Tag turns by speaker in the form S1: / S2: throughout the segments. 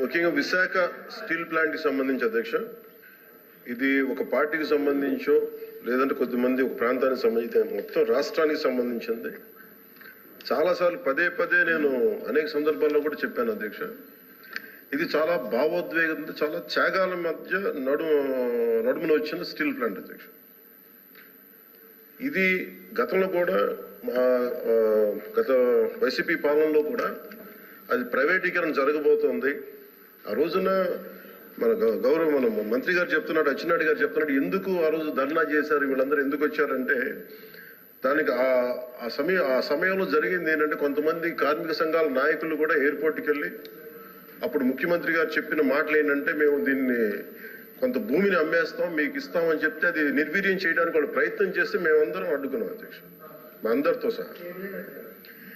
S1: ముఖ్యంగా విశాఖ స్టీల్ ప్లాంట్కి సంబంధించి అధ్యక్ష ఇది ఒక పార్టీకి సంబంధించో లేదంటే కొద్దిమంది ఒక ప్రాంతానికి సంబంధించి మొత్తం రాష్ట్రానికి సంబంధించింది. చాలాసార్లు పదే పదే నేను అనేక సందర్భాల్లో కూడా చెప్పాను అధ్యక్ష. ఇది చాలా భావోద్వేగంతో చాలా త్యాగాల మధ్య నడుము నడుమున వచ్చిన స్టీల్ ప్లాంట్ అధ్యక్ష. ఇది గతంలో కూడా మా, గత వైసీపీ పాలనలో కూడా అది ప్రైవేటీకరణ జరగబోతోంది. ఆ రోజున మన గౌ- గౌరవ మన మంత్రి గారు చెప్తున్నాడు అచ్చెన్నాయుడు గారు చెప్తున్నాడు ఎందుకు ఆ రోజు ధర్నా చేశారు వీళ్ళందరూ ఎందుకు వచ్చారంటే దానికి ఆ ఆ సమయం ఆ సమయంలో జరిగింది ఏంటంటే కొంతమంది కార్మిక సంఘాల నాయకులు కూడా ఎయిర్పోర్ట్కి వెళ్ళి అప్పుడు ముఖ్యమంత్రి గారు చెప్పిన మాటలు ఏంటంటే మేము దీన్ని కొంత భూమిని అమ్మేస్తాం మీకు ఇస్తామని చెప్తే అది నిర్వీర్యం చేయడానికి వాళ్ళు ప్రయత్నం చేస్తే మేమందరం అడ్డుకున్నాం అధ్యక్ష మా అందరితో సహా.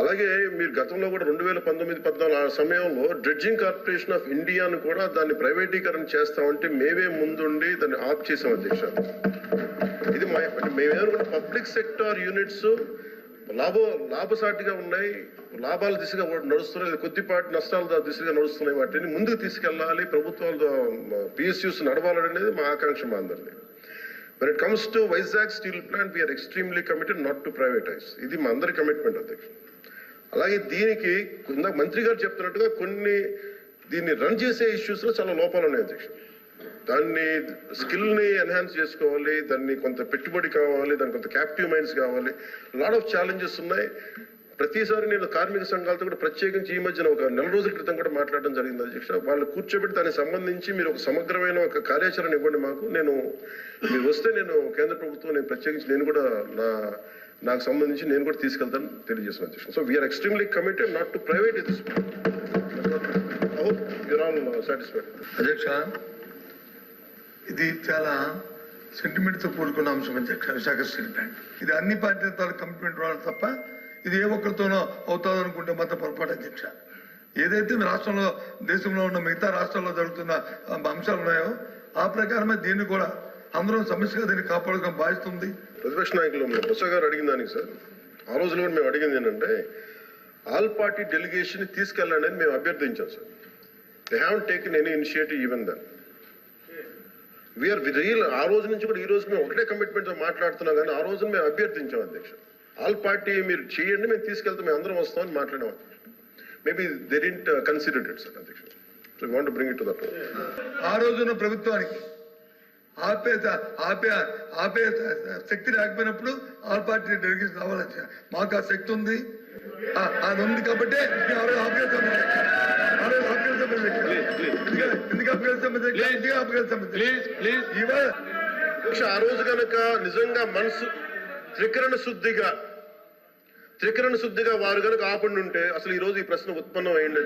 S1: అలాగే మీరు గతంలో కూడా రెండు వేల పంతొమ్మిది పద్నాలుగు ఆ సమయంలో డ్రెడ్జింగ్ కార్పొరేషన్ ఆఫ్ ఇండియాను కూడా దాన్ని ప్రైవేటీకరణ చేస్తామంటే మేమే ముందుండి దాన్ని ఆఫ్ చేసాం అధ్యక్ష. ఇది మా మేమేమనుకుంటే పబ్లిక్ సెక్టార్ యూనిట్స్ లాభ లాభసాటిగా ఉన్నాయి లాభాల దిశగా నడుస్తున్నాయి కొద్దిపాటి నష్టాల దిశగా నడుస్తున్నాయి వాటిని ముందుకు తీసుకెళ్ళాలి ప్రభుత్వాలు పిఎస్యూస్ నడవాలనేది మా ఆకాంక్ష మా అందరిది. When it comes to Vizag steel plant we are extremely committed not to privatize ఇది మా అందరి కమిట్మెంట్ అధ్యక్ష అలాగే దీనికి ఇందాక మంత్రి గారు చెప్తున్నట్టుగా కొన్ని దీన్ని రన్ చేసే ఇష్యూస్లో చాలా లోపాలు ఉన్నాయి అధ్యక్ష దాన్ని స్కిల్ని ఎన్హాన్స్ చేసుకోవాలి దాన్ని కొంత పెట్టుబడి కావాలి దానికి కొంత క్యాప్టివ్ మైండ్స్ కావాలి. లాట్ ఆఫ్ ఛాలెంజెస్ ఉన్నాయి. ప్రతిసారి నేను కార్మిక సంఘాలతో కూడా ప్రత్యేకించి ఈ మధ్యన ఒక నెల రోజుల క్రితం కూడా మాట్లాడడం జరిగింది అధ్యక్ష. వాళ్ళు కూర్చోబెట్టి దానికి సంబంధించి మీరు ఒక సమగ్రమైన ఒక కార్యాచరణ ఇవ్వండి మాకు. నేను మీరు వస్తే నేను కేంద్ర ప్రభుత్వం నేను ప్రత్యేకించి నేను కూడా నా నాకు సంబంధించి నేను కూడా తీసుకెళ్తాను తెలియజేసిన అధ్యక్ష. So we are extremely committed not to private is all satisfied
S2: అధ్యక్ష ఇది చాలా సెంటిమెంట్తో కూడుకున్న అంశం అధ్యక్ష విశాఖ స్టీల్ ప్లాంట్. ఇది అన్ని పార్టీల తాలూకు కమిట్మెంట్ వాళ్ళు తప్ప ఇది ఏ ఒక్కరితోనో అవుతుంది అనుకుంటే మాత్రం పొరపాటు అధ్యక్ష ఏదైతే మీ రాష్ట్రంలో దేశంలో ఉన్న మిగతా రాష్ట్రాల్లో జరుగుతున్న అంశాలు ఉన్నాయో ఆ ప్రకారమే దీన్ని కూడా అందరం సమస్యగా దీన్ని కాపాడుకోవడం బాధిస్తుంది.
S1: ప్రతిపక్ష నాయకులు మన బొత్స గారు అడిగిన దానికి సార్ ఆ రోజులో కూడా మేము అడిగింది ఏంటంటే ఆల్ పార్టీ డెలిగేషన్ తీసుకెళ్ళండి అని మేము అభ్యర్థించాం sir. They have taken any initiative even then we are real ఆ రోజు నుంచి కూడా ఈ రోజు మేము ఒకటే కమిట్మెంట్తో మాట్లాడుతున్నాం కానీ ఆ రోజు మేము అభ్యర్థించాం అధ్యక్ష. ఆల్ పార్టీ మీరు చేయండి మేము తీసుకెళ్తాం మేము అందరం వస్తామని మాట్లాడాం maybe they didn't considered it sir అధ్యక్ష so want bring it to that
S2: ఆ రోజున ప్రభుత్వానికి ఆపే ఆపే ఆపే శక్తి లేకపోయినప్పుడు ఆల్ పార్టీ డెలిగేషన్ రావాలని మాకు ఆ శక్తి ఉంది. అది ఉంది కాబట్టి రోజు ఆపేస్తాం ఎందుకు ఆపేస్తాం ఎందుకు ఆపేస్తాం
S3: ప్లీజ్ ప్లీజ్
S2: ఇవాళ
S1: ఆ రోజు కనుక నిజంగా మనసు త్రికరణ శుద్ధిగా త్రికరణ శుద్ధిగా వారు కనుక ఆపండి ఉంటే అసలు ఈ రోజు ఈ ప్రశ్న ఉత్పన్నం అయ్యింది